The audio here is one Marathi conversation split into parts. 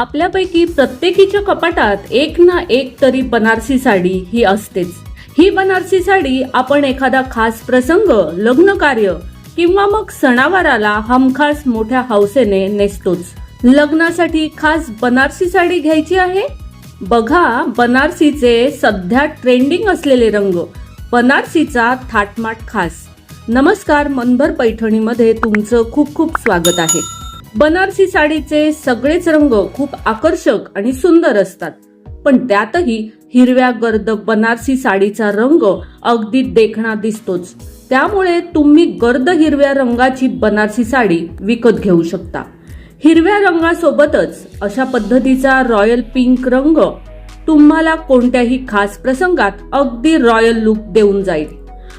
आपल्यापैकी प्रत्येकीच्या कपाटात एक ना एक तरी बनारसी साडी ही असतेच. ही बनारसी साडी आपण एखादा खास प्रसंग लग्न कार्य किंवा मग सणावाराला हमखास मोठ्या हौसेने नेसतोच. लग्नासाठी खास बनारसी साडी घ्यायची आहे? बघा बनारसीचे सध्या ट्रेंडिंग असलेले रंग बनारसीचा थाटमाट खास. नमस्कार मनभर पैठणीमध्ये तुमचं खूप खूप स्वागत आहे. बनारसी साडीचे सगळेच रंग खूप आकर्षक आणि सुंदर असतात. पण त्यातही हिरव्या गर्द बनारसी साडीचा रंग अगदी देखणा दिसतोच. त्यामुळे तुम्ही गर्द हिरव्या रंगाची बनारसी साडी विकत घेऊ शकता. हिरव्या रंगासोबतच अशा पद्धतीचा रॉयल पिंक रंग तुम्हाला कोणत्याही खास प्रसंगात अगदी रॉयल लुक देऊन जाईल.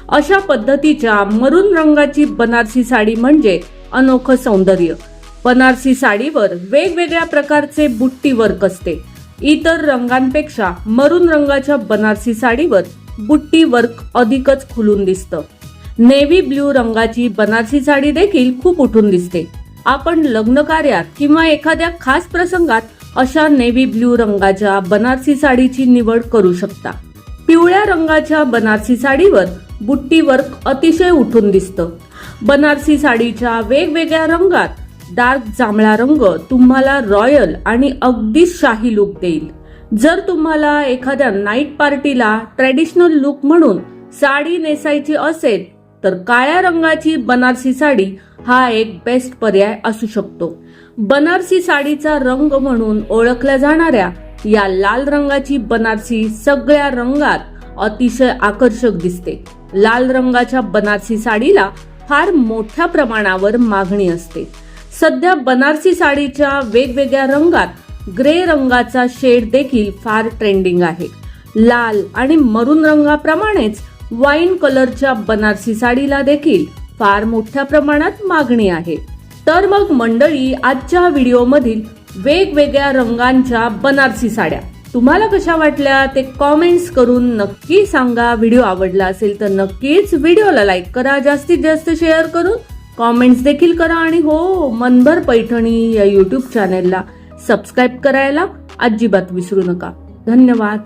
अशा पद्धतीच्या मरून रंगाची बनारसी साडी म्हणजे अनोखं सौंदर्य. बनारसी साडीवर वेगवेगळ्या प्रकारचे बुट्टी वर्क असते. इतर रंगांपेक्षा मरून रंगाच्या बनारसी साडीवर बुट्टी वर्क अधिकच खुलून दिसतं. नेव्ही ब्ल्यू रंगाची बनारसी साडी देखील खूप उठून दिसते. आपण लग्न कार्यात किंवा एखाद्या खास प्रसंगात अशा नेव्ही ब्ल्यू रंगाच्या बनारसी साडीची निवड करू शकता. पिवळ्या रंगाच्या बनारसी साडीवर बुट्टी वर्क अतिशय उठून दिसतं. बनारसी साडीच्या वेगवेगळ्या रंगात डार्क जांभळा रंग तुम्हाला रॉयल आणि अगदी शाही लुक देईल. जर तुम्हाला एखाद्या नाईट पार्टीला ट्रॅडिशनल लुक म्हणून साडी नेसायची असेल तर काळ्या रंगाची बनारसी साडी हा एक बेस्ट पर्याय असू शकतो. बनारसी साडीचा रंग म्हणून ओळखल्या जाणाऱ्या या लाल रंगाची बनारसी सगळ्या रंगात अतिशय आकर्षक दिसते. लाल रंगाच्या बनारसी साडीला फार मोठ्या प्रमाणावर मागणी असते. सध्या बनारसी साडीच्या वेगवेगळ्या रंगात ग्रे रंगाचा शेड देखील फार ट्रेंडिंग आहे. लाल आणि मरून रंगाप्रमाणेच वाईन कलरच्या बनारसी साडीला देखील फार मोठ्या प्रमाणात मागणी आहे. तर मग मंडळी आजच्या व्हिडिओमधील वेगवेगळ्या रंगांच्या बनारसी साड्या तुम्हाला कशा वाटल्या ते कॉमेंट्स करून नक्की सांगा. व्हिडिओ आवडला असेल तर नक्कीच व्हिडिओला लाईक करा. जास्तीत जास्त शेअर करून कॉमेंट्स देखील करा आणि हो मनभर पैठणी या यूट्यूब चॅनेलला सबस्क्राईब करायला अजिबात विसरू नका. धन्यवाद.